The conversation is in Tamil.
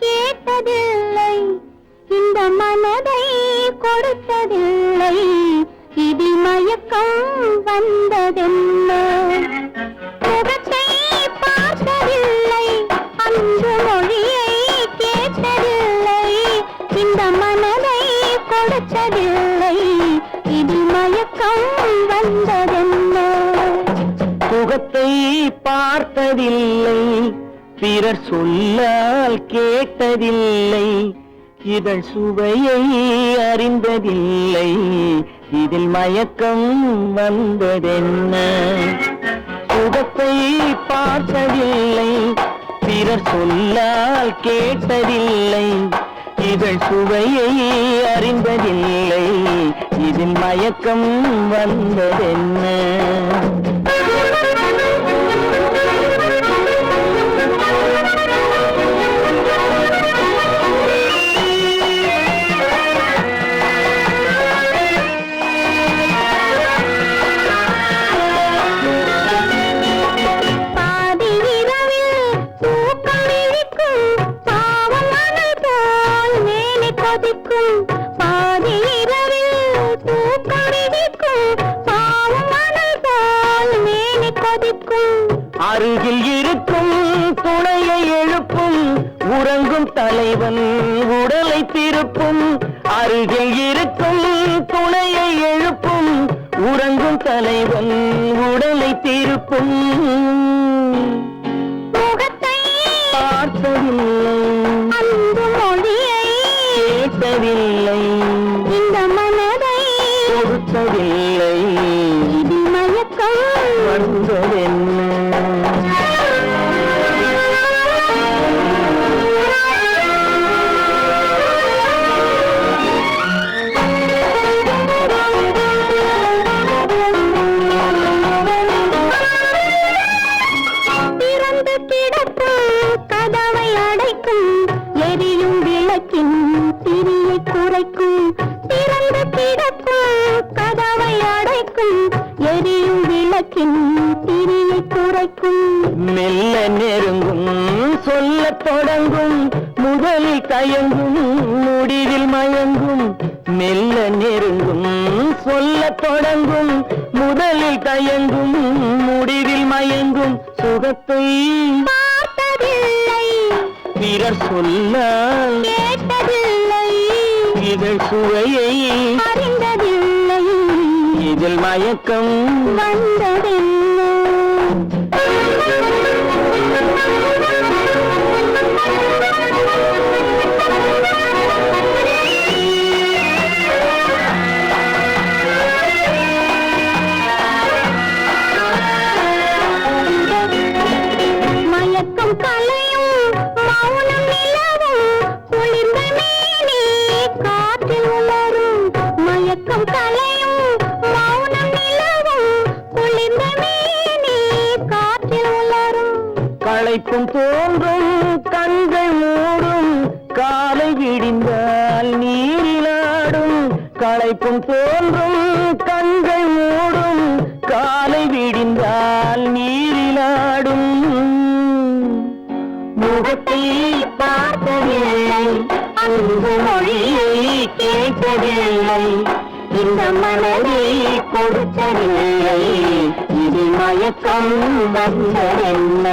பார்த்ததில்லை இந்த மனதை கொடுத்ததில்லை. இதில் மயக்கம் வந்ததென்ன? முகத்தை பார்த்ததில்லை. அன்பு மொழியை கேட்டதில்லை. இந்த மனதை கொடுத்ததில்லை. இடி மயக்கம் வந்ததென்ன? முகத்தை பார்த்ததில்லை. பிறர் சொல்லால் கேட்டதில்லை இதழ் சுவையை அறிந்ததில்லை இதில் மயக்கம் வந்ததென்ன? சுகத்தை பார்த்ததில்லை பிறர் சொல்லால் கேட்டதில்லை இதழ் சுவையை அறிந்ததில்லை இதில் மயக்கம் வந்ததென்ன? அருகில் இருக்கும் துணையை எழுப்பும் உறங்கும் தலைவன் உடலை திருப்பும். அருகில் இருக்கும் துணையை எழுப்பும் உறங்கும் தலைவன் உடலை திருப்பும். வந்ததென்ன குறைக்கும் திறந்து கிடக்கும் கதவை அடைக்கும் எரியும் விளக்கின் திரியை குறைக்கும் மெல்ல நெருங்கும் சொல்லத் தொடங்கும் முதலில் தயங்கும் முடிவில் மயங்கும். மெல்ல நெருங்கும் சொல்லத் தொடங்கும் முதலில் தயங்கும் முடிவில் மயங்கும். சுகத்தை பிறர் கேட்டதில்லை. இதழ் சுவையை அறிந்ததில்லை. இதில் மயக்கம் வந்ததென்ன களைப்பும் தோன்றும் கண்கள் மூடும் காலை விடிந்தால் நீரிலாடும். களைப்பும் தோன்றும் கண்கள் மூடும் காலை விடிந்தால் நீரிலாடும். முகத்தை பார்த்ததில்லை அங்கு மொழியை கேட்டதில்லை. இந்த மனதை கொடுத்ததில்லை இது மயக்கம் வந்ததென்ன